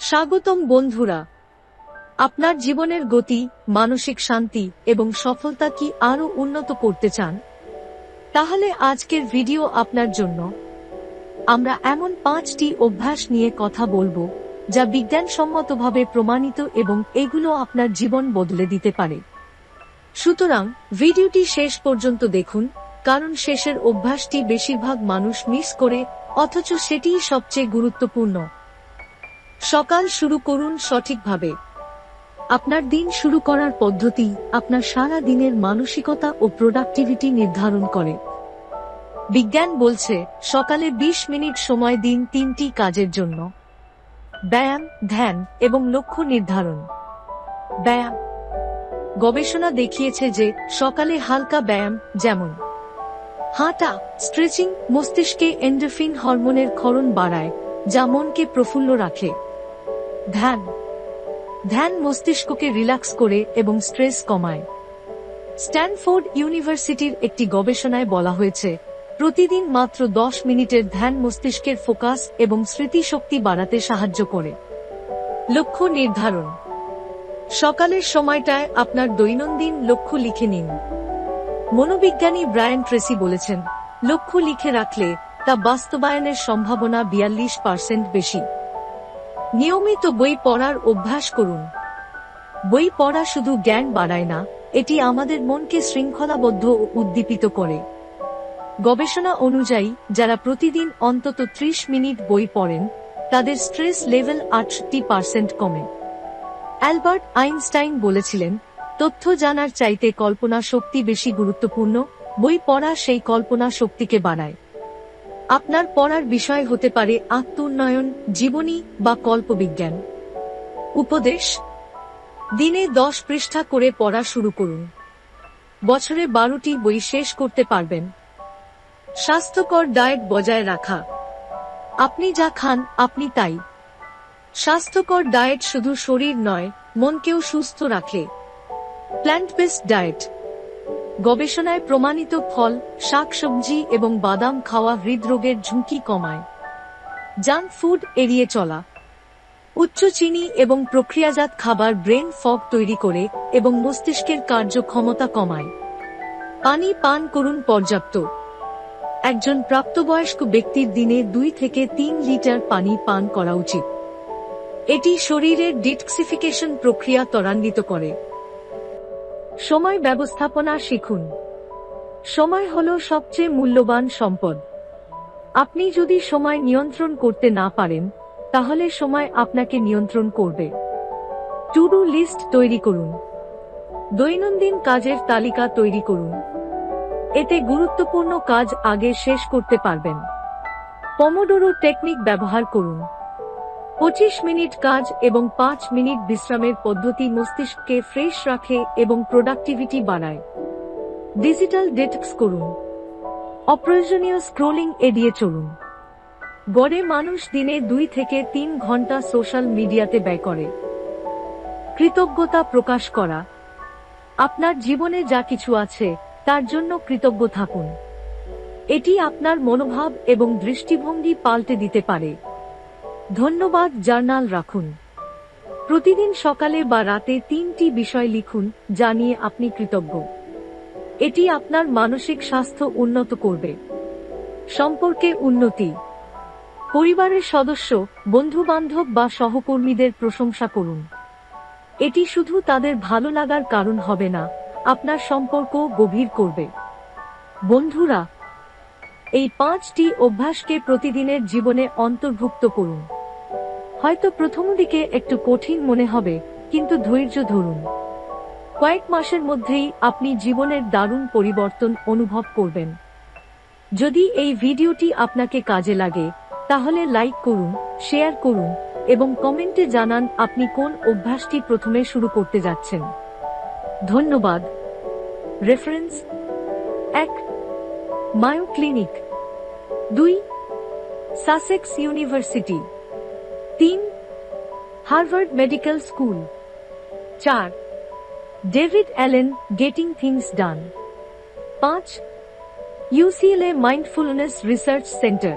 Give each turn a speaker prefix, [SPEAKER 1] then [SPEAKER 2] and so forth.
[SPEAKER 1] স্বাগতম বন্ধুরা। আপনার জীবনের গতি, মানসিক শান্তি এবং সফলতা কি আরও উন্নত করতে চান? তাহলে আজকের ভিডিও আপনার জন্য। আমরা এমন পাঁচটি অভ্যাস নিয়ে কথা বলব, যা বিজ্ঞানসম্মতভাবে প্রমাণিত এবং এগুলো আপনার জীবন বদলে দিতে পারে। সুতরাং, ভিডিওটি শেষ পর্যন্ত দেখুন কারণ শেষের অভ্যাসটি বেশিরভাগ মানুষ মিস করে, অথচ সেটিই সবচেয়ে গুরুত্বপূর্ণ। সকাল শুরু করুন সঠিকভাবে। আপনার দিন শুরু করার পদ্ধতি আপনার সারা দিনের মানসিকতা ও প্রোডাক্টিভিটি নির্ধারণ করে। বিজ্ঞান বলছে, সকালে ২০ মিনিট সময় দিন তিনটি কাজের জন্য। ব্যায়াম, ধ্যান এবং লক্ষ্য নির্ধারণ। ব্যায়াম। গবেষণা দেখিয়েছে যে সকালে হালকা ব্যায়াম, যেমন হাঁটা, স্ট্রেচিং, মস্তিষ্কে এন্ডোফিন হরমোনের ক্ষরণ বাড়ায়, যা মনকে প্রফুল্ল রাখে। ধ্যান। ধ্যান মস্তিষ্ককে রিল্যাক্স করে এবং স্ট্রেস কমায়। স্ট্যানফোর্ড ইউনিভার্সিটির একটি গবেষণায় বলা হয়েছে, প্রতিদিন মাত্র দশ মিনিটের ধ্যান মস্তিষ্কের ফোকাস এবং স্মৃতিশক্তি বাড়াতে সাহায্য করে। লক্ষ্য নির্ধারণ। সকালের সময়টায় আপনার দৈনন্দিন লক্ষ্য লিখে নিন। মনোবিজ্ঞানী ব্রায়ান ট্রেসি বলেছেন, লক্ষ্য লিখে রাখলে তা বাস্তবায়নের সম্ভাবনা বিয়াল্লিশ পার্সেন্ট বেশি। নিয়মিত বই পড়ার অভ্যাস করুন। বই পড়া শুধু জ্ঞান বাড়ায় না, এটি আমাদের মনকে শৃঙ্খলাবদ্ধ ও উদ্দীপিত করে। গবেষণা অনুযায়ী, যারা প্রতিদিন অন্তত ত্রিশ মিনিট বই পড়েন, তাদের স্ট্রেস লেভেল আটষট্টি পার্সেন্ট কমে। অ্যালবার্ট আইনস্টাইন বলেছিলেন তথ্য জানার চাইতে কল্পনা শক্তি বেশি গুরুত্বপূর্ণ, বই পড়া সেই কল্পনা শক্তিকে বাড়ায়। আপনার পড়ার বিষয় হতে পারে আত্মোন্নয়ন, জীবনী বা কল্পবিজ্ঞান। উপদেশ, দিনে দশ পৃষ্ঠা করে পড়া শুরু করুন। বছরে বারোটি বই শেষ করতে পারবেন। স্বাস্থ্যকর ডায়েট বজায় রাখা। আপনি যা খান, আপনি তাই। স্বাস্থ্যকর ডায়েট শুধু শরীর নয়, মনকেও সুস্থ রাখে। প্ল্যান্ট বেসড ডায়েট গবেষণায় প্রমাণিত ফল, শাকসবজি এবং বাদাম খাওয়া হৃদরোগের ঝুঁকি কমায়। জাঙ্ক ফুড এড়িয়ে চলা। উচ্চ চিনি এবং প্রক্রিয়াজাত খাবার ব্রেন ফগ তৈরি করে এবং মস্তিষ্কের কার্যক্ষমতা কমায়। পানি পান করুন পর্যাপ্ত। একজন প্রাপ্তবয়স্ক ব্যক্তির দিনে দুই থেকে তিন লিটার পানি পান করা উচিত। এটি শরীরের ডিটক্সিফিকেশন প্রক্রিয়া ত্বরান্বিত করে। সময় ব্যবস্থাপনা শিখুন। সময় হল সবচেয়ে মূল্যবান সম্পদ। আপনি যদি সময় নিয়ন্ত্রণ করতে না পারেন, তাহলে সময় আপনাকে নিয়ন্ত্রণ করবে। টু ডু লিস্ট তৈরি করুন। দৈনন্দিন কাজের তালিকা তৈরি করুন। এতে গুরুত্বপূর্ণ কাজ আগে শেষ করতে পারবেন। পমোডোরো টেকনিক ব্যবহার করুন। পঁচিশ মিনিট কাজ এবং পাঁচ মিনিট বিশ্রামের পদ্ধতি মস্তিষ্ককে ফ্রেশ রাখে এবং প্রোডাক্টিভিটি বাড়ায়। ডিজিটাল ডেটক্স করুন। অপ্রয়োজনীয় স্ক্রোলিং এড়িয়ে চলুন। গড়ে মানুষ দিনে দুই থেকে তিন ঘণ্টা সোশ্যাল মিডিয়াতে ব্যয় করে। কৃতজ্ঞতা প্রকাশ করা। আপনার জীবনে যা কিছু আছে, তার জন্য কৃতজ্ঞ থাকুন। এটি আপনার মনোভাব এবং দৃষ্টিভঙ্গি পাল্টে দিতে পারে। ধন্যবাদ জার্নাল রাখুন। প্রতিদিন সকালে বা রাতে তিনটি বিষয় লিখুন, যা নিয়ে আপনি কৃতজ্ঞ। এটি আপনার মানসিক স্বাস্থ্য উন্নত করবে। সম্পর্কে উন্নতি। পরিবারের সদস্য বন্ধু বান্ধব বা সহকর্মীদের প্রশংসা করুন। এটি শুধু তাদের ভালো লাগার কারণ হবে না, আপনার সম্পর্ক গভীর করবে। বন্ধুরা, এই পাঁচটি অভ্যাসকে প্রতিদিনের জীবনে অন্তর্ভুক্ত করুন। হয়তো প্রথম দিকে একটু কঠিন মনে হবে, কিন্তু ধৈর্য ধরুন। কয়েক মাসের মধ্যেই আপনি জীবনের দারুণ পরিবর্তন অনুভব করবেন। যদি এই ভিডিওটি আপনাকে কাজে লাগে, তাহলে লাইক করুন, শেয়ার করুন, এবং কমেন্টে জানান আপনি কোন অভ্যাসটি প্রথমে শুরু করতে যাচ্ছেন। ধন্যবাদ। রেফারেন্স এক মায়ো ক্লিনিক দুই, সাসেক্স ইউনিভার্সিটি। तीन हार्वर्ड मेडिकल स्कूल चार David Allen getting things done पाँच यूसीएलए माइंडफुलनेस रिसर्च सेंटर